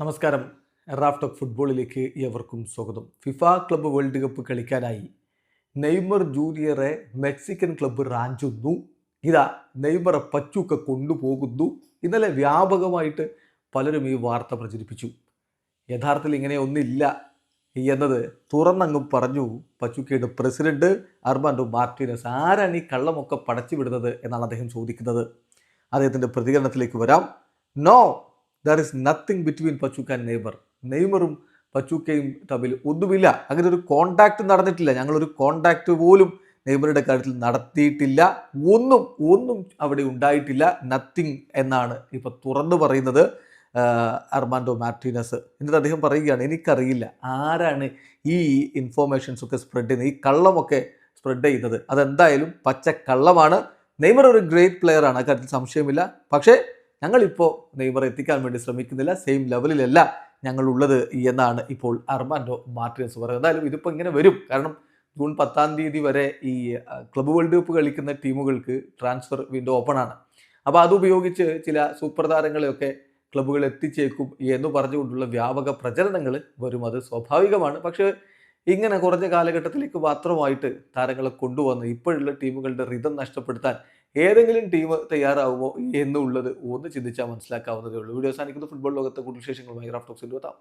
നമസ്കാരം. Raf talk ഫുട്ബോളിലേക്ക് ഏവർക്കും സ്വാഗതം. ഫിഫ ക്ലബ്ബ് വേൾഡ് കപ്പ് കളിക്കാനായി നെയ്മർ ജൂനിയറെ മെക്സിക്കൻ ക്ലബ്ബ് റാഞ്ചുന്നു ഇതാ നെയ്മറെ പച്ചൂക്ക കൊണ്ടുപോകുന്നു. ഇന്നലെ വ്യാപകമായിട്ട് പലരും ഈ വാർത്ത പ്രചരിപ്പിച്ചു. യഥാർത്ഥത്തിൽ ഇങ്ങനെ ഒന്നില്ല എന്നത് തുറന്നങ്ങ് പറഞ്ഞു പച്ചുക്കയുടെ പ്രസിഡന്റ് അർമാൻഡോ മാർട്ടിനസ്. ആരാണ് ഈ കള്ളമൊക്കെ പടച്ചു വിടുന്നത് എന്നാണ് അദ്ദേഹം ചോദിക്കുന്നത്. അദ്ദേഹത്തിന്റെ പ്രതികരണത്തിലേക്ക് വരാം. No there is nothing between Pachuca and Neymar നെയ്മറും പച്ചുക്കയും തമ്മിൽ ഒന്നുമില്ല. അങ്ങനെ ഒരു കോണ്ടാക്ട് നടന്നിട്ടില്ല. ഞങ്ങളൊരു കോണ്ടാക്ട് പോലും നെയ്മറുടെ കാര്യത്തിൽ നടത്തിയിട്ടില്ല. ഒന്നും ഒന്നും അവിടെ ഉണ്ടായിട്ടില്ല. നത്തിങ് എന്നാണ് ഇപ്പോൾ തുറന്നു പറയുന്നത് അർമാൻഡോ മാർട്ടിനസ്. എന്നിട്ട് അദ്ദേഹം പറയുകയാണ് എനിക്കറിയില്ല. ആരാണ് ഈ ഇൻഫോർമേഷൻസ് ഒക്കെ സ്പ്രെഡ് ചെയ്യുന്നത്? ഈ കള്ളമൊക്കെ സ്പ്രെഡ് ചെയ്യുന്നത്? അതെന്തായാലും പച്ച കള്ളമാണ് നെയ്മർ ഒരു ഗ്രേറ്റ് പ്ലെയർ ആണ്. അക്കാര്യത്തിൽ സംശയമില്ല. പക്ഷേ ഞങ്ങളിപ്പോൾ നെയ്മർ എത്തിക്കാൻ വേണ്ടി ശ്രമിക്കുന്നില്ല സെയിം ലെവലിലല്ല ഞങ്ങളുള്ളത് എന്നാണ് ഇപ്പോൾ അർമാൻഡോ മാർട്ടിനസ് പറയുന്നത്. എന്തായാലും ഇതിപ്പോൾ ഇങ്ങനെ വരും. കാരണം ജൂൺ പത്താം തീയതി വരെ ഈ ക്ലബ് വേൾഡ് കപ്പ് കളിക്കുന്ന ടീമുകൾക്ക് ട്രാൻസ്ഫർ വിൻഡോ ഓപ്പൺ ആണ്. അപ്പോൾ അതുപയോഗിച്ച് ചില സൂപ്പർ താരങ്ങളെയൊക്കെ ക്ലബ്ബുകൾ എത്തിച്ചേക്കും എന്ന് പറഞ്ഞുകൊണ്ടുള്ള വ്യാപക പ്രചരണങ്ങൾ വരും അത് സ്വാഭാവികമാണ്. പക്ഷേ ഇങ്ങനെ കുറഞ്ഞ കാലഘട്ടത്തിലേക്ക് മാത്രമായിട്ട് താരങ്ങളെ കൊണ്ടുവന്ന് ഇപ്പോഴുള്ള ടീമുകളുടെ റിതം നഷ്ടപ്പെടുത്താൻ ഏതെങ്കിലും ടീം തയ്യാറാവുമോ എന്നുള്ളത് ഒന്ന് ചിന്തിച്ചാൽ മനസ്സിലാക്കാവുന്നതേ ഉള്ളൂ. വീഡിയോ സാധിക്കുന്നത് ഫുട്ബോൾ ലോകത്തെ കൂടുതൽ വിശേഷങ്ങളുമായി റാഫ്റ്റോക്സിൽ എത്താം